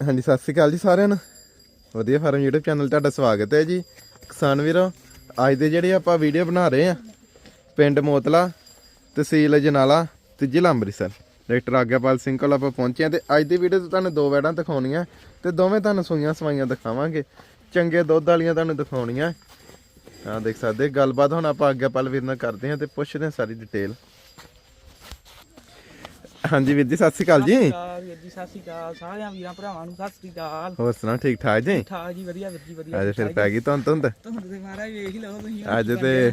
ਹਾਂਜੀ, ਸਤਿ ਸ਼੍ਰੀ ਅਕਾਲ ਜੀ ਸਾਰਿਆਂ ਨੂੰ। ਵਧੀਆ ਫਾਰਮ YouTube ਚੈਨਲ ਤੁਹਾਡਾ ਸਵਾਗਤ ਹੈ ਜੀ। ਕਿਸਾਨ ਵੀਰੋ, ਅੱਜ ਦੇ ਜਿਹੜੇ ਆਪਾਂ ਵੀਡੀਓ ਬਣਾ ਰਹੇ ਆ ਪਿੰਡ ਮੋਤਲਾ, ਤਹਿਸੀਲ ਜਨਾਲਾ ਤੇ ਜ਼ਿਲ੍ਹਾ ਅੰਮ੍ਰਿਤਸਰ। ਡਾਕਟਰ ਆਗਿਆਪਾਲ ਸਿੰਘ ਕੋਲ ਆਪਾਂ ਪਹੁੰਚੇ ਆ ਤੇ ਅੱਜ ਦੀ ਵੀਡੀਓ 'ਚ ਤੁਹਾਨੂੰ ਦੋ ਵੈੜਾਂ ਦਿਖਾਉਣੀਆਂ ਤੇ ਦੋਵੇਂ ਤੁਹਾਨੂੰ ਸੂਈਆਂ ਸਵਾਈਆਂ ਦਿਖਾਵਾਂਗੇ। ਚੰਗੇ ਦੁੱਧ ਵਾਲੀਆਂ ਤੁਹਾਨੂੰ ਦਿਖਾਉਣੀਆਂ। ਆ ਦੇਖ ਸਕਦੇ ਗੱਲਬਾਤ ਹੁਣ ਆਪਾਂ ਆਗਿਆਪਾਲ ਵੀਰ ਨਾਲ ਕਰਦੇ ਆ ਤੇ ਪੁੱਛਦੇ ਆ ਸਾਰੀ ਡਿਟੇਲ ਹਾਂਜੀ ਵੀਰ ਜੀ ਸਤਿ ਸ਼੍ਰੀ ਅਕਾਲ ਜੀ। ਕਾਲ ਵੀਰ ਜੀ ਸਤਿ ਸ਼੍ਰੀ ਅਕਾਲ। ਸਾਰਿਆਂ ਵੀਰਾਂ ਭਰਾਵਾਂ ਨੂੰ ਸਤਿ ਸ਼੍ਰੀ ਅਕਾਲ। ਹੋਰ ਸੁਣਾ ਠੀਕ ਠਾਕ ਜੀ? ਠਾਕ ਜੀ ਵਧੀਆ ਵੀਰ ਜੀ ਵਧੀਆ। ਅੱਜ ਫਿਰ ਪੈ ਗਈ ਤੁੰਦ ਤੁਹਾਨੂੰ ਤੇ ਮਹਾਰਾਜ ਵੇਖ ਹੀ ਲਓ ਤੁਸੀਂ ਅੱਜ ਤੇ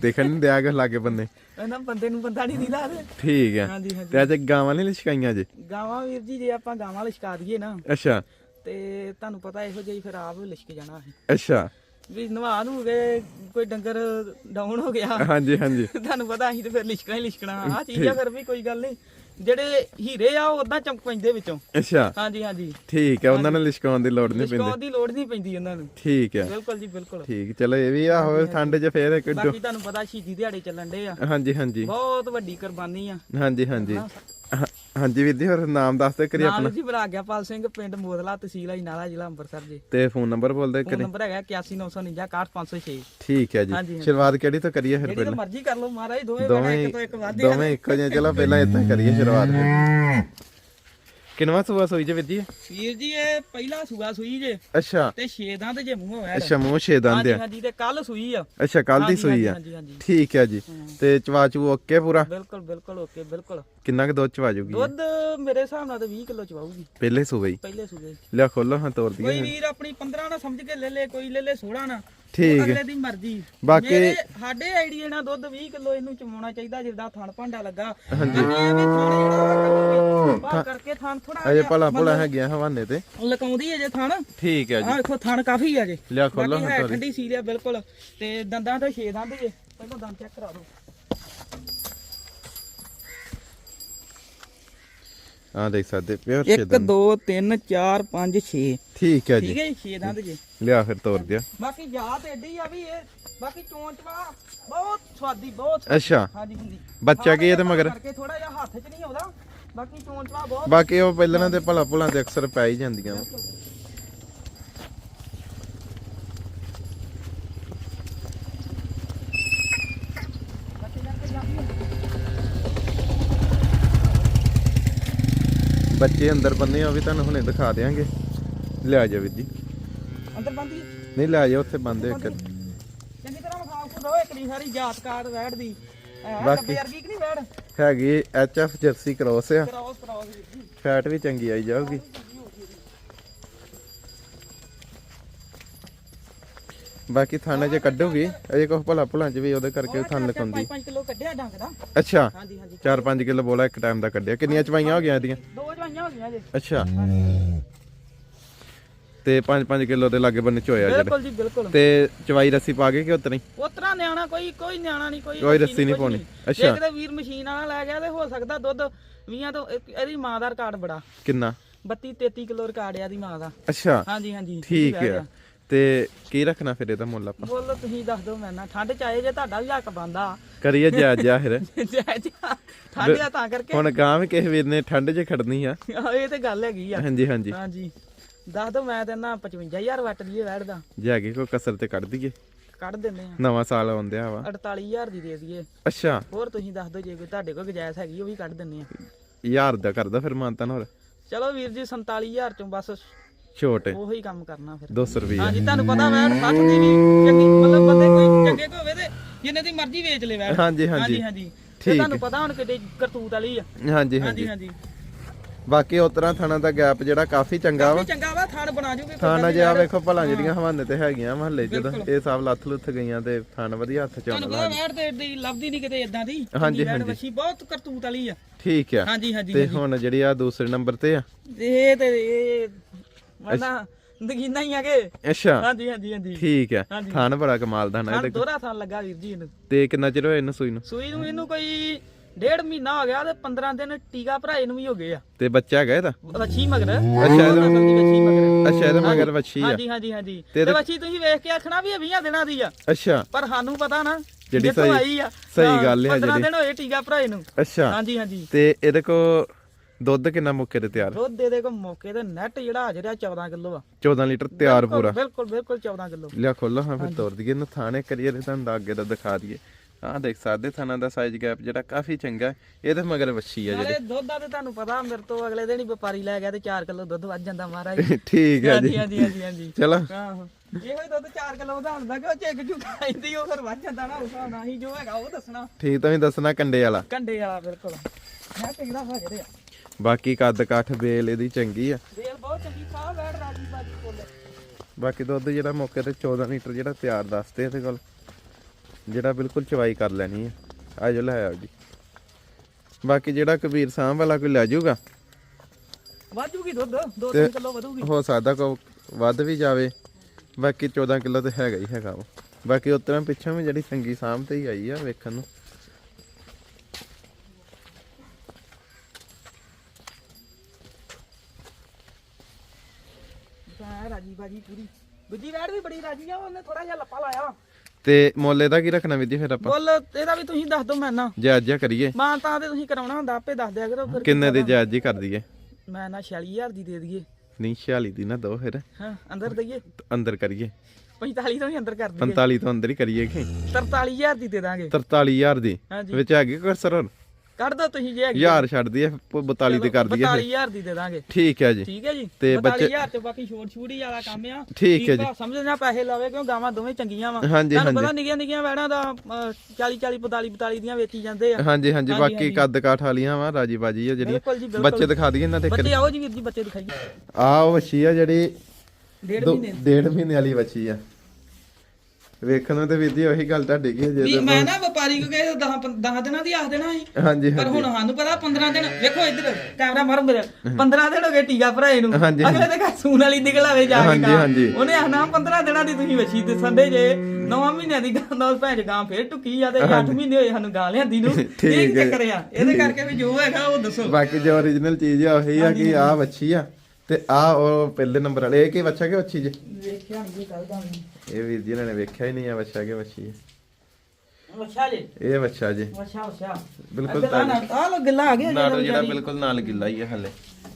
ਦੇਖਣ ਨਹੀਂ ਦਿਆ ਕਿ ਲਾਗੇ ਬੰਦੇ। ਇਹਨਾਂ ਬੰਦੇ ਨੂੰ ਬੰਦਾ ਨਹੀਂ ਤੇ। ਠੀਕ ਹੈ ਤੇ ਅੱਜ ਗਾਵਾਂ ਨਹੀਂ ਲਿਸ਼ਕਾਈਆਂ ਜੇ? ਗਾਵਾਂ ਵੀਰ ਜੀ ਜੇ ਆਪਾਂ ਗਾਵਾਂ ਲਿਸ਼ਕਾ ਦਈਏ ਨਾ ਅੱਛਾ। ਤੇ ਤੁਹਾਨੂੰ ਪਤਾ ਇਹੋ ਜਿਹੀ ਫਿਰ ਆਪ ਲਿਸ਼ਕ ਜਾਣਾ ਹੈ ਅੱਛਾ। ਵੀ ਨਵਾ ਨੂੰ ਗਏ ਕੋਈ ਡੰਗਰ ਡਾਊਨ ਹੋ ਗਿਆ। ਹਾਂਜੀ ਹਾਂਜੀ। ਤੁਹਾਨੂੰ ਪਤਾ ਅਸੀਂ ਤੇ ਫਿਰ ਲਿਸ਼ਕਣਾ ਹੀ ਲਿਸ਼ਕਣਾ। ਆ ਚੀਜ਼ ਫਿਰ ਵੀ ਕੋਈ ਗੱਲ ਨਹੀਂ ਜਿਹੜੇ ਹੀਰੇ ਆ ਉਹ ਉਦਾਂ ਚਮਕ ਪੈਂਦੇ ਵਿੱਚੋਂ। ਅੱਛਾ। ਹਾਂਜੀ ਹਾਂਜੀ। ਠੀਕ ਹੈ ਉਹਨਾਂ ਨੂੰ ਲਿਸ਼ਕਾਉਣ ਦੀ ਲੋੜ ਨਹੀਂ ਪੈਂਦੀ। ਲਿਸ਼ਕਾਉਣ ਦੀ ਲੋੜ ਨਹੀਂ ਪੈਂਦੀ ਉਹਨਾਂ ਨੂੰ। ਠੀਕ ਹੈ। ਬਿਲਕੁਲ ਜੀ ਬਿਲਕੁਲ। ਠੀਕ ਚਲੋ ਇਹ ਵੀ ਆ ਹੋਵੇ ਠੰਡ 'ਚ ਫੇਰ ਇੱਕ ਬਾਕੀ ਤੁਹਾਨੂੰ ਪਤਾ ਸ਼ਹੀਦੀ ਦਿਹਾੜੇ ਚੱਲਣ ਡੇ ਆ। ਹਾਂਜੀ ਹਾਂਜੀ। ਬਹੁਤ ਵੱਡੀ ਕੁਰਬਾਨੀ ਆ। ਹਾਂਜੀ ਹਾਂਜੀ। ਹਾਂਜੀ ਵੀਰ ਜੀ ਹੋਰ ਨਾਮ ਦੱਸ ਦੇ ਕਰੀ ਨਾਮ ਆਪਣਾ। ਜੀ ਬਰਾਗਿਆਪਾਲ ਸਿੰਘ ਪਿੰਡ ਮੋਦਲਾ ਤਹਿਸੀਲ ਅਜਨਾਲਾ ਜ਼ਿਲ੍ਹਾ ਅੰਮ੍ਰਿਤਸਰ ਜੀ। ਤੇ ਫੋਨ ਨੰਬਰ ਬੋਲ ਦੇ ਫੋਨ ਕਰੀ ਨੰਬਰ ਹੈਗਾ 8199491506 ਠੀਕ ਹੈ ਹਾਂਜੀ, ਜੀ। ਹਾਂਜੀ। ਸ਼ੁਰੂਆਤ ਕਿਹੜੀ ਤੋਂ ਕਰੀਏ ਫਿਰ ਜਿਹੜੀ ਤਾਂ ਪਹਿਲਾਂ ਮਰਜ਼ੀ ਕਰ ਲਓ ਮਹਾਰਾਜ ਦੋਵੇਂ ਇੱਕ ਤੋਂ ਇੱਕ ਵਾਧੇ। ਦੋਵੇਂ ਇੱਕੋ ਜਿਹੇ ਚਲੋ ਪਹਿਲਾਂ ਇਦਾਂ ਕਰੀਏ ਸ਼ੁਰੂਆਤ ਫਿਰ। ਕਿੰਨਵਾ ਸੂਆ ਸੋਈ ਜੇ ਜੀ? ਵੀਰ ਜੀ ਇਹ ਪਹਿਲਾ ਸੂਆ ਸੂਈ ਜੇ। ਅੱਛਾ। ਤੇ ਛੇ ਦੰਦ ਜੇ ਮੂੰਹ ਹੋਇਆ ਅੱਛਾ ਮੂੰਹ ਛੇ ਦੰਦ ਹਾਂਜੀ ਆ। ਹਾਂਜੀ ਤੇ ਕੱਲ ਸੂਈ ਆ। ਅੱਛਾ ਕੱਲ ਦੀ ਸੂਈ ਆ। ਠੀਕ ਹੈ ਜੀ। ਤੇ ਚਵਾਚੂ ਓਕੇ ਪੂਰਾ? ਬਿਲਕੁਲ ਬਿਲਕੁਲ ਓਕੇ ਬਿਲਕੁਲ। ਕਿੰਨਾ ਕੁ ਦੁੱਧ ਚਵਾ ਜੂਗੀ ਦੁੱਧ ਮੇਰੇ ਹਿਸਾਬ ਨਾਲ ਤਾਂ 20 ਕਿਲੋ ਚਵਾਊਗੀ। ਪਹਿਲੇ ਸੂਈ ਪਹਿਲੇ ਸੂਏ ਲਿਆ ਖੋਲੋ ਹਾਂ ਕੋਈ ਦਈਏ ਵੀਰ ਆਪਣੀ 15 ਨਾ ਸਮਝ ਕੇ ਲੈ ਲੈ ਕੋਈ ਲੈ ਲੈ 16 ਨਾ। ਠੀਕ ਹੈ। ਅਗਲੇ ਦੀ ਮਰਜ਼ੀ। ਬਾਕੀ- ਸਾਡੇ ਆਈਡੀਆ ਨਾਲ ਦੁੱਧ 20 ਕਿਲੋ ਇਹਨੂੰ ਚਮਾਉਣਾ ਚਾਹੀਦਾ ਜਿੱਦਾਂ ਥਣ ਭਾਂਡਾ ਲੱਗਾ। ਹਾਂਜੀ। ਇਹ ਵੀ ਥਣ ਜਿਹੜਾ ਕਰਕੇ ਥਣ ਥੋੜਾ ਅਜੇ ਭਲਾ ਭੁਲਾ ਹੈਗੀਆਂ ਹਵਾਨੇ ਤੇ। ਲਕਾਉਂਦੀ ਹੈ ਜੇ ਥਣ। ਠੀਕ ਹੈ ਜੀ। ਆਹ ਦੇਖੋ ਥਣ ਕਾਫੀ ਆ ਜੇ। ਲਿਆ ਖੋਲੋ ਹਾਂ ਹੈ ਠੰਡੀ ਸੀਲ ਆ ਬਿਲਕੁਲ। ਤੇ ਦੰਦਾਂ ਤੋਂ ਛੇ ਦੰਦ ਜੇ ਪਹਿਲਾਂ ਦੰਦ ਚੈੱਕ ਕਰਾ ਦਿਓ। ਆ ਦੇਖ ਸਕਦੇ ਪਿਓਰ ਛੇ 1 ਦੰਦ 2 3 4 5 6 ਠੀਕ ਹੈ ਜੀ। ਠੀਕ ਹੈ ਜੀ ਛੇ ਦੰਦ ਜੇ। ਲਿਆ ਫਿਰ ਤੋੜ ਦਿਆ। ਬਾਕੀ ਜਾਤ ਐਡੀ ਆ ਵੀ ਇਹ ਬਾਕੀ ਚੋਂਚ ਵਾ ਬਹੁਤ ਸਵਾਦੀ ਬਹੁਤ ਅੱਛਾ। ਹਾਂਜੀ ਹਾਂਜੀ। ਬੱਚਾ ਕੀ ਇਹਦੇ ਮਗਰ? ਕਰਕੇ ਥੋੜਾ ਜਿਹਾ ਹੱਥ 'ਚ ਨਹੀਂ ਆਉਂਦਾ। ਬਾਕੀ ਚੋਂਚ ਵਾ ਬਹੁਤ ਬਾਕੀ ਉਹ ਪਹਿਲਾਂ ਦੇ ਭਲਾ ਭੁਲਾ ਤੇ ਅਕਸਰ ਪੈ ਹੀ ਜਾਂਦੀਆਂ ਵਾਂ। ਬੱਚੇ ਅੰਦਰ ਬੰਨੇ ਉਹ ਵੀ ਤੁਹਾਨੂੰ ਹੁਣੇ ਦਿਖਾ ਦੇਾਂਗੇ ਲਿਆ ਜਾ ਵੀਰ ਜੀ। ਅੰਦਰ ਬੰਦੀ ਨਹੀਂ ਲੈ ਜਾ ਉੱਥੇ ਬੰਦੇ ਇੱਕ। ਚੰਗੀ ਤਰ੍ਹਾਂ ਵਿਖਾਓ ਖੁਦੋ ਇੱਕ ਦੀ ਸਾਰੀ ਜਾਤ ਕਾਰਡ ਵੈੜ ਦੀ। ਬਾਕੀ- ਵਰਗੀ ਕਿ ਨਹੀਂ ਵੈੜ? ਹੈਗੀ ਐਚ ਐਫ ਜਰਸੀ ਕ੍ਰੋਸ ਆ। ਫੈਟ ਵੀ ਚੰਗੀ ਆਈ ਜਾਊਗੀ। ਬਾਕੀ ਥਾਣੇ 'ਚ ਕੱਢੂਗੀ? ਅਜੇ ਕੁਛ ਭਲਾ ਭੁਲਾਂ 'ਚ ਵੀ ਉਹਦੇ ਕਰਕੇ ਥਾਣ ਲਕਾਉਂਦੀ। 5 ਕਿਲੋ ਕੱਢਿਆ ਡੰਗ ਦਾ। ਅੱਛਾ। ਹਾਂਜੀ ਹਾਂਜੀ। 4-5 ਕਿਲੋ ਬੋਲਾ ਇੱਕ ਟਾਈਮ ਦਾ ਕੱਢਿਆ। ਕਿੰਨੀਆਂ ਚਵਾਈਆਂ ਹੋ ਗਈਆਂ ਇਹਦੀਆਂ? ਦੋ ਜਵਾਈਆਂ ਹੋ ਗਈਆਂ ਜੇ ਅੱਛਾ। ਤੇ 5-5 ਕਿਲੋ ਦੇ ਲਾਗੇ ਬੰਨੇ ਚ ਹੋਇਆ ਜਿਹੜੇ। ਬਿਲਕੁਲ ਜੀ ਬਿਲਕੁਲ। ਤੇ ਚਵਾਈ ਰੱਸੀ ਪਾ ਕੇ ਕਿ ਉਤਰਾ? ਹੀ ਉਤਰਾ ਨਿਆਣਾ ਕੋਈ ਕੋਈ ਨਿਆਣਾ ਨਹੀਂ ਕੋਈ ਕੋਈ ਰੱਸੀ ਨਹੀਂ ਪਾਉਣੀ। ਜੇ ਅੱਛਾ। ਕਿਤੇ ਵੀਰ ਮਸ਼ੀਨ ਵਾਲਾ ਲੈ ਗਿਆ ਤੇ ਹੋ ਸਕਦਾ ਦੁੱਧ 20 ਤੋਂ ਇੱਕ- ਇਹਦੀ ਮਾਂ ਦਾ ਰਿਕਾਰਡ ਬੜਾ। ਕਿੰਨਾ? 32 33 ਕਿਲੋ ਰਿਕਾਰਡ ਆ ਦੀ ਮਾਂ ਦਾ। ਅੱਛਾ। ਹਾਂਜੀ ਹਾਂਜੀ। ਠੀਕ ਗਿਆ। ਤੇ ਕੀ ਰੱਖਣਾ ਫਿਰ ਇਹਦਾ ਮੁੱਲ ਆਪਾਂ? ਬੋਲੋ ਤੁਸੀਂ ਦੱਸ ਦਿਓ ਮੈਂ ਨਾ ਠੰਡ ਚ ਆਏ ਜੇ ਤੁਹਾਡਾ ਵੀ ਹੱਕ ਬੰਦਾ ਕਰੀਏ ਜਾ ਜਾ ਫਿਰ। ਠੰਡ ਆ ਤਾਂ ਕਰਕੇ। ਹੁਣ ਗਾਂ ਵੀ ਕਿਸੇ ਵੀਰ ਨੇ ਠੰਡ 'ਚ ਖੜਨੀ ਆ। ਆਹ, ਇਹ ਤੇ ਗੱਲ ਹੈਗੀ ਆ। ਹਾਂਜੀ ਹਾਂਜੀ। ਹਾਂਜੀ। ਦੱਸ ਦਿਓ ਮੈਂ ਤੇ ਨਾ 55000 ਵੱਟ ਦੀ ਵੈੜ ਦਾ। ਜਾ ਕੇ ਕੋਈ ਕਸਰ ਤੇ ਕੱਢ ਦਈਏ। ਕੱਢ ਦਿੰਦੇ ਆ। ਨਵਾਂ ਸਾਲ ਆਉਂਦਿਆ ਵਾ। 48000 ਦੀ ਦੇ ਦਈਏ। ਅੱਛਾ। ਹੋਰ ਤੁਸੀਂ ਦੱਸ ਦਿਓ ਜੇ ਕੋਈ ਤੁਹਾਡੇ ਕੋਲ ਗੁਜਾਇਸ਼ ਹੈਗੀ ਉਹ ਵੀ ਕੱਢ ਦਿੰਦੇ ਆ। ਯਾਰ ਦਾ ਕਰਦਾ ਫਿਰ ਮਾਨਤਾ ਹੋਰ। ਚਲੋ ਵੀਰ ਜੀ 47000 ਚੋਂ ਬਸ ਛੋਟ। ਉਹੀ ਕੰਮ ਕਰਨਾ ਫਿਰ। 200 ਰੁਪਏ ਹਾਂਜੀ ਤੁਹਾਨੂੰ ਪਤਾ ਵੈੜ 60 ਦੀ ਵੀ ਚੰਗੀ ਮਤਲਬ ਬੰਦੇ ਕੋਈ ਚੰਗੇ ਕੋ ਹੋਵੇ ਤੇ ਜਿੰਨੇ ਦੀ ਮਰਜ਼ੀ ਵੇਚ ਲੈ ਵੈੜ ਹਾਂਜੀ ਹਾਂਜੀ। ਹਾਂਜੀ ਤੇ ਤੁਹਾਨੂੰ ਪਤਾ ਹੁਣ ਕਿਤੇ ਕਰਤੂਤ ਵਾਲੀ ਆ। ਹਾਂਜੀ ਹਾਂਜੀ। ਹਾਂਜੀ ਬਾਕੀ ਉਤਰਾ ਥਾਣਾ ਦਾ ਗੈਪ ਜਿਹੜਾ ਕਾਫੀ ਚੰਗਾ ਵਾ। ਚੰਗਾ ਵਾ ਥਾਣ ਬਣਾ ਜੂਗੇ ਥਾਣਾ ਜੇ ਆ ਵੇਖੋ ਭਲਾ ਜਿਹੜੀਆਂ ਹਵਾਨੇ ਤੇ ਹੈਗੀਆਂ ਮਹੱਲੇ ਜਦੋਂ ਇਹ ਸਭ ਲੱਥ ਲੁੱਥ ਗਈਆਂ ਤੇ ਥਾਣ ਵਧੀਆ ਹੱਥ ਚ ਆਉਣ ਪਤਾ ਵੈੜ ਤੇ ਏਡੀ ਲੱਭਦੀ ਨਹੀਂ ਕਿਤੇ ਇਦਾਂ ਦੀ। ਹਾਂਜੀ, ਹਾਂਜੀ। ਵੱਛੀ ਬਹੁਤ ਕਰਤੂਤ ਵਾਲੀ ਆ। ਠੀਕ ਆ। ਹਾਂਜੀ ਹਾਂਜੀ ਤੇ ਹੁਣ ਜਿਹੜੀ ਆ ਦੂਸਰੇ ਨੰਬਰ ਤੇ ਆ। ਇਹ ਤੇ ਇਹ ਮਨਾ ਨਗੀਨਾ ਹੀ ਆਗੇ ਅੱਛਾ। ਹਾਂਜੀ ਹਾਂਜੀ ਹਾਂਜੀ। ਠੀਕ ਹਾਂਜੀ। ਥਾਣ ਬੜਾ ਕਮਾਲ ਦਾ ਨਾ ਥਾਣ ਇਹਦੇ ਦੋਹਰਾ ਥਾਣ ਲੱਗਾ ਵੀਰ ਜੀ ਇਹਨੂੰ। ਤੇ ਕਿੰਨਾ ਚਿਰ ਹੋਇਆ ਇਹਨੂੰ ਸੂਈ ਨੂੰ? ਸੂਈ ਨੂੰ ਇਹਨੂੰ ਕੋਈ ਡੇਢ ਮਹੀਨਾ ਹੋ ਗਿਆ ਤੇ 15 ਦਿਨ ਟੀਕਾ ਭਰਾਏ ਨੂੰ ਵੀ ਹੋ ਗਏ ਆ। ਤੇ ਬੱਚਾ ਹੈਗਾ ਇਹਦਾ ਵੱਛੀ ਮਗਰ। ਅੱਛਾ ਇਹਦਾ ਨਸਲ ਦੀ ਵੱਛੀ ਮਗਰ। ਅੱਛਾ ਇਹਦੇ ਮਗਰ ਵੱਛੀ ਆ। ਹਾਂਜੀ ਹਾਂਜੀ ਹਾਂਜੀ। ਤੇ ਤੇ ਇਹਦੇ- ਵੱਛੀ ਤੁਸੀਂ ਵੇਖ ਕੇ ਆਖਣਾ ਵੀ ਇਹ 20 ਦਿਨਾਂ ਦੀ ਆ। ਅੱਛਾ। ਪਰ ਸਾਨੂੰ ਪਤਾ ਨਾ ਜਿਹੜੀ ਜਿੱਥੋਂ ਸਹੀ- ਆਈ ਆ ਸਹੀ ਹਾਂ, ਗੱਲ ਆ 15 ਜਿਹੜੀ। ਦਿਨ ਹੋਏ ਟੀਕਾ ਭਰਾਏ ਨੂੰ। ਅੱਛਾ। ਹਾਂਜੀ ਹਾਂਜੀ। ਤੇ ਇਹਦੇ ਕੋ ਦੁੱਧ ਕਿੰਨਾ ਮੁੱਕੇ ਤੇ ਤਿਆਰ? ਦੁੱਧ ਦੇ ਦੇ ਕੋ ਮੌਕੇ ਤੇ ਨੈਟ ਜਿਹੜਾ ਹਾਜ਼ਰ ਆ 14 ਕਿਲੋ ਆ। 14 ਲੀਟਰ ਤਿਆਰ ਪੂਰਾ। ਬਿਲਕੁਲ ਬਿਲਕੁਲ 14 ਕਿਲੋ। ਲਿਆ ਖੋਲੋ ਹਾਂ ਫਿਰ ਤੋੜ ਦਈਏ। ਇਹਨੂੰ ਥਾਣੇ ਕਰੀਏ ਤੇ ਤੁਹਾਨੂੰ ਅੱਗੇ ਦਾ ਦਿਖਾ ਦਈਏ। ਆਹ ਦੇਖ ਸਕਦੇ ਥਾਣਾ ਦਾ ਸਾਈਜ਼ ਗੈਪ ਜਿਹੜਾ ਕਾਫੀ ਚੰਗਾ। ਇਹਦੇ ਮਗਰ ਵੱਛੀ ਆ ਨਾਲੇ ਦੁੱਧ ਦਾ ਤੇ ਤੁਹਾਨੂੰ ਪਤਾ ਮੇਰੇ ਤੋਂ ਅਗਲੇ ਦਿਨ ਹੀ ਵਪਾਰੀ ਲੈ ਗਿਆ ਤੇ 4 ਕਿਲੋ ਦੁੱਧ ਵੱਜ ਜਾਂਦਾ ਮਹਾਰਾਜ। ਜਿਹੜੀ ਠੀਕ ਹੈ ਜੀ। ਹਾਂਜੀ ਹਾਂਜੀ ਹਾਂਜੀ ਚਲੋ। ਆਹੋ। ਇਹੋ ਦੁੱਧ 4 ਕਿਲੋ ਦਾ ਕਿ ਉਹ ਚਿੱਕ ਚੁੱਕ ਆਈਂਦੀ ਉਹ ਫਿਰ ਵੱਜ ਜਾਂਦਾ ਨਾ ਉਸ ਨਾਲ ਹੀ ਜੋ ਹੈਗਾ ਉਹ ਦੱਸਣਾ। ਠੀਕ ਤਾਂ ਵੀ ਦੱਸਣਾ ਕੰਡੇ ਵਾਲਾ। ਕੰਡੇ ਵਾਲਾ ਬਿਲਕੁਲ। ਮੈਂ ਕਿਹੜਾ ਹਾਜ਼ਰ ਆ ਬਾਕੀ ਕੱਦ ਕਾਠ ਬੇਲ ਇਹਦੀ ਚੰਗੀ ਆ। ਵੇਲ ਬਹੁਤ ਚੰਗੀ ਸਾਹ ਵੈੜ ਰਾਜੀ ਬਾਜੀ ਕੋਲ। ਬਾਕੀ ਦੁੱਧ ਜਿਹੜਾ ਮੌਕੇ ਤੇ 14 ਲੀਟਰ ਜਿਹੜਾ ਤਿਆਰ ਦੱਸਦੇ ਇਹਦੇ ਕੋਲ ਜਿਹੜਾ ਬਿਲਕੁਲ ਚਵਾਈ ਕਰ ਲੈਣੀ ਆ। ਆ ਜੋ ਲੈ ਆਓ ਜੀ। ਬਾਕੀ ਜਿਹੜਾ ਕਬੀਰ ਸਾਂਭ ਵਾਲਾ ਕੋਈ ਲੈ ਜਾਊਗਾ? ਵਾਜੂਗੀ ਦੁੱਧ 2-3 ਕਿਲੋ ਵਧੂਗੀ। ਹੋ ਸਕਦਾ ਕੋ ਵੱਧ ਵੀ ਜਾਵੇ। ਬਾਕੀ 14 ਕਿਲੋ ਤੇ ਹੈਗਾ ਹੀ ਹੈਗਾ ਵਾ। ਬਾਕੀ ਉਤਰਾਂ ਪਿੱਛੋਂ ਵੀ ਜਿਹੜੀ ਚੰਗੀ ਸਾਂਭ ਤੇ ਹੀ ਆਈ ਆ ਵੇਖਣ ਨੂੰ। ਮੈਂ ਰਾਜੀ ਬਾਜੀ ਪੂਰੀ। ਦੂਜੀ ਵੈੜ ਵੀ ਬੜੀ ਰਾਜੀ ਆ ਉਹਨੇ ਥੋੜਾ ਜਿਹਾ ਲੱਪਾ ਲਾਇਆ। ਤੇ ਮੁੱਲ ਇਹਦਾ ਕੀ ਰੱਖਣਾ ਵੀਰ ਜੀ ਫਿਰ ਆਪਾਂ? ਬੋਲ ਇਹਦਾ ਵੀ ਤੁਸੀਂ ਦੱਸ ਦਿਓ ਮੈਂ ਨਾ ਜਾਇਜ਼ ਜਿਹਾ ਕਰੀਏ। ਮਾਂ ਤਾਂ ਤੇ ਤੁਸੀਂ ਕਰਾਉਣਾ ਹੁੰਦਾ ਆਪੇ ਦੱਸ ਦਿਆ ਕਰੋ ਫਿਰ ਕਿੰਨੇ ਦੀ ਜਾਇਜ਼ ਜੀ ਕਰ ਦਈਏ? ਮੈਂ ਨਾ 46000 ਦੀ ਦੇ ਦਈਏ। ਨਹੀਂ 46 ਦੀ ਨਾ ਦੋ ਫਿਰ। ਹਾਂ ਅੰਦਰ ਦਈਏ। ਅੰਦਰ ਕਰੀਏ। 45 ਤੋਂ ਹੀ ਅੰਦਰ ਕਰ ਦਈਏ। 45 ਤੋਂ ਅੰਦਰ ਹੀ ਕਰੀਏ ਕਿ? 43000 ਦੀ ਦੇ ਦਾਂਗੇ। 43000 ਦੀ ਹਾਂਜੀ। ਵਿੱਚ ਹੈਗੀ ਕੋਈ ਸਰ ਹੋਰ? ਕੱਢ ਦੋ ਤੁਸੀਂ ਜੇ ਹੈਗੀ ਯਾਰ ਛੱਡ ਦਈਏ 42 ਤੇ ਕਰ ਦਈਏ 42000 ਦੀ ਦੇ ਦਾਂਗੇ। ਠੀਕ ਹੈ ਜੀ। ਠੀਕ ਹੈ ਜੀ? ਤੇ ਬੱਚੇ- 42000 ਤੇ ਬਾਕੀ ਛੋਟ ਛੂੜੀ ਵਾਲਾ ਕੰਮ ਆ। ਠੀਕ ਹੈ ਜੀ। ਸਮਝਣਾ ਪੈਸੇ ਲਾਵੇ ਕਿਉਂ ਗਾਵਾਂ ਦੋਵੇਂ ਚੰਗੀਆਂ ਵਾ। ਤੁਹਾਨੂੰ ਪਤਾ ਨਿੱਕੀਆਂ ਨਿੱਕੀਆਂ ਵੈੜਾਂ ਦਾ 40 40 45 42 ਦੀਆਂ ਵੇਚੀ ਜਾਂਦੇ ਆ। ਹਾਂਜੀ ਹਾਂਜੀ ਬਾਕੀ ਕੱਦ ਕਾਠ ਵਾਲੀਆਂ ਵਾ ਰਾਜੀ ਬਾਜੀ ਆ ਜਿਹੜੀਆਂ। ਬਿਲਕੁਲ ਜੀ ਬਿਲਕੁਲ। ਬੱਚੇ ਦਿਖਾ ਦਈਏ ਇਹਨਾਂ ਦੇ ਬੱਚੇ ਆਓ ਜੀ ਵੀਰ ਜੀ ਬੱਚੇ ਦਿਖਾਈਏ। ਆ ਉਹ ਵੱਛੀ ਆ ਜਿਹੜੀ ਡੇਢ ਮਹੀਨੇ ਡੇਢ ਮਹੀਨੇ ਵਾਲੀ ਵੱਛੀ ਆ। ਵੇਖਣ ਨੂੰ ਤੇ ਜੀ ਉਹੀ ਗੱਲ ਤੁਹਾਡੀ ਕੀ ਹੈ ਵੀ ਜੇ ਮੈਂ ਨਾ ਵਪਾਰੀ ਕੋ ਕਹੇ 10 10 ਦਿਨਾਂ ਦੀ ਆਖ ਦੇਣਾ ਸੀ। ਹਾਂਜੀ ਪਰ ਹਾਂਜੀ। ਹੁਣ ਸਾਨੂੰ ਪਤਾ 15 ਦਿਨ ਵੇਖੋ ਇੱਧਰ ਕੈਮਰਾ ਮਾਰੋ ਮੇਰੇ। 15 ਦਿਨ ਹੋ ਗਏ ਟੀਕਾ ਭਰਾਏ ਨੂੰ। ਹਾਂਜੀ, ਅਗਲੇ ਦੇ ਘਰ ਸੂਨ ਵਾਲੀ ਨਿਕਲ ਆਵੇ ਜਾ ਕੇ ਹਾਂਜੀ, ਗਾਂ। ਹਾਂਜੀ। ਉਹਨੇ ਆਖਣਾ 15 ਦਿਨਾਂ ਦੀ ਤੁਸੀਂ ਵਛੀ ਤੇ ਸੰਡੇ ਜੇ 9 ਮਹੀਨਿਆਂ ਦੀ ਗਾਂ ਦਾ ਭੈਣ ਚ ਗਾਂ ਫੇਰ ਟੁੱਕੀ ਆ ਤੇ 8 ਮਹੀਨੇ ਹੋਏ ਸਾਨੂੰ ਗਾਂ ਲਿਆਂਦੀ ਨੂੰ। ਠੀਕ ਇਹ ਹੈ। ਚੱਕਰ ਆ? ਇਹਦੇ ਕਰਕੇ ਵੀ ਜੋ ਹੈਗਾ ਉਹ ਦੱਸੋ। ਬਾਕੀ ਜੋ origignal ਚੀਜ਼ ਆ ਉਹੀ ਆ ਕਿ ਆ ਵੱਛੀ ਆ ਤੇ ਆ ਉਹ ਪਹਿਲੇ ਨੰਬਰ ਵਾਲੇ ਇਹ ਕੀ ਵੱਛਾ ਕਿ ਵੱਛੀ ਜੇ? ਵੇਖਿਆ ਨਹੀਂ ਕੱਲ ਦਾ ਇਹ ਵੀਰ ਜੀ ਇਹਨਾਂ ਨੇ ਵੇਖਿਆ ਹੀ ਨਹੀਂ ਆ ਵੱਛਾ ਕਿ ਵੱਛੀ ਹੈ ਜੇ। ਇਹ ਵੱਛਾ ਜੇ। ਬਿਲਕੁਲ ਆ ਲੋ ਗੱਲਾਂ ਆ ਗਿਆ ਨਾਲ ਜਿਹੜਾ ਬਿਲਕੁਲ ਨਾਲ ਗਿੱਲਾ ਹੀ ਹੈ ਹਲੇ।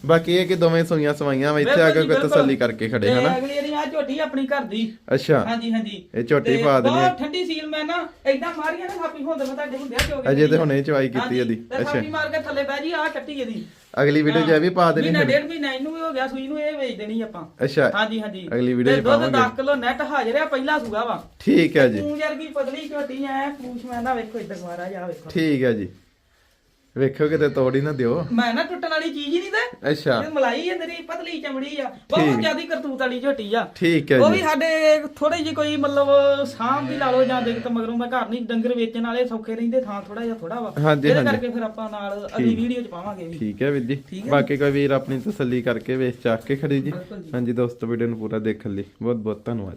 ਬਾਕੀ ਇਹ ਕਿ ਦੋਵੇਂ ਸੂਈਆਂ ਸਵਾਈਆਂ ਵਾ ਇੱਥੇ ਆ ਕੇ ਕੋਈ ਤਸੱਲੀ ਕਰਕੇ ਖੜੇ ਹਨਾ? ਅਗਲੀ ਵਾਰੀ ਆ ਝੋਟੀ ਆਪਣੀ ਘਰ ਦੀ। ਅੱਛਾ। ਹਾਂਜੀ ਹਾਂਜੀ। ਇਹ ਝੋਟੀ ਤੇ ਪਾ ਦੇਣੀ ਬਹੁਤ ਠੰਡੀ ਸੀਲ ਮੈਂ ਨਾ ਏਦਾਂ ਮਾਰੀਆਂ ਨਾ ਥਾਪੀ ਹੁੰਦੇ ਮੈਂ ਤੁਹਾਡੇ ਹੁੰਦੇ ਚੋਗੇ ਅਜੇ ਤੇ ਹੁਣੇ ਚਵਾਈ ਕੀਤੀ ਇਹਦੀ। ਤੇ ਥਾਪੀ ਮਾਰ ਕੇ ਥੱਲੇ ਬਹਿ ਜੀ ਆ ਕੱਟੀ ਇਹਦੀ। ਅਗਲੀ ਵੀਡੀਓ 'ਚ ਇਹ ਵੀ ਪਾ ਦੇਣੀ ਮਹੀਨਾ ਫਿਰ ਡੇਢ ਮਹੀਨਾ ਇਹਨੂੰ ਵੀ ਹੋ ਗਿਆ ਸੂਈ ਨੂੰ ਇਹ ਵੇਚ ਦੇਣੀ ਆਪਾਂ। ਅੱਛਾ ਹਾਂਜੀ ਹਾਂਜੀ। ਅਗਲੀ video 'ਚ ਤੇ ਦੁੱਧ ਪਾਵਾਂਗੇ। 10 ਕਿਲੋ ਨੈਟ ਹਾਜ਼ਰ ਆ ਪਹਿਲਾ ਸੂਗਾ ਵਾ। ਠੀਕ ਹੈ ਜੀ। ਤੂੰ ਵਰਗੀ ਪਤਲੀ ਝੋਟੀ ਐ ਪੂਛ ਮੈਂ ਨਾ ਵੇਖੋ ਇੱਧਰ ਮਾਰਾ ਜਾ ਵੇਖੋ। ਠੀਕ ਹੈ ਜੀ। ਵੇਖੋ ਕਿਤੇ ਤੋੜ ਹੀ ਨਾ ਦਿਓ। ਮੈਂ ਨਾ ਟੁੱਟਣ ਵਾਲੀ ਚੀਜ਼ ਹੀ ਨਹੀਂ ਤੇ। ਅੱਛਾ। ਇਹ ਮਲਾਈ ਹੈ ਤੇਰੀ ਪਤਲੀ ਚਮੜੀ ਆ। ਬਹੁਤ ਜ਼ਿਆਦੀ ਕਰਤੂਤ ਵਾਲੀ ਝੋਟੀ ਆ। ਠੀਕ ਹੈ ਉਹ ਜੀ। ਵੀ ਸਾਡੇ ਥੋੜੀ ਜਿਹੀ ਕੋਈ ਮਤਲਬ ਸਾਂਭ ਦੀ ਲਾ ਲਓ ਜਾਂ ਦੇਖ ਤਾਂ ਮਗਰੋਂ ਮੈਂ ਘਰ ਨਹੀਂ ਡੰਗਰ ਵੇਚਣ ਵਾਲੇ ਸੌਖੇ ਰਹਿੰਦੇ ਥਾਂ ਥੋੜਾ ਜਿਹਾ ਥੋੜਾ ਵਾ। ਹਾਂਜੀ, ਇਹਦੇ। ਕਰਕੇ ਫਿਰ ਆਪਾਂ ਨਾਲ ਅਗਲੀ ਵੀਡੀਓ ਚ ਪਾਵਾਂਗੇ ਵੀ। ਠੀਕ ਹੈ ਵੀਰ ਜੀ। ਬਾਕੀ ਕੋਈ ਵੀਰ ਆਪਣੀ ਤਸੱਲੀ ਕਰਕੇ ਵੇਚ ਚੱਕ ਕੇ ਖੜੀ ਜੀ। ਹਾਂਜੀ ਦੋਸਤੋ ਵੀਡੀਓ ਨੂੰ ਪੂਰਾ ਦੇਖਣ ਲਈ ਬਹੁਤ ਬਹੁਤ ਧੰਨਵਾਦ।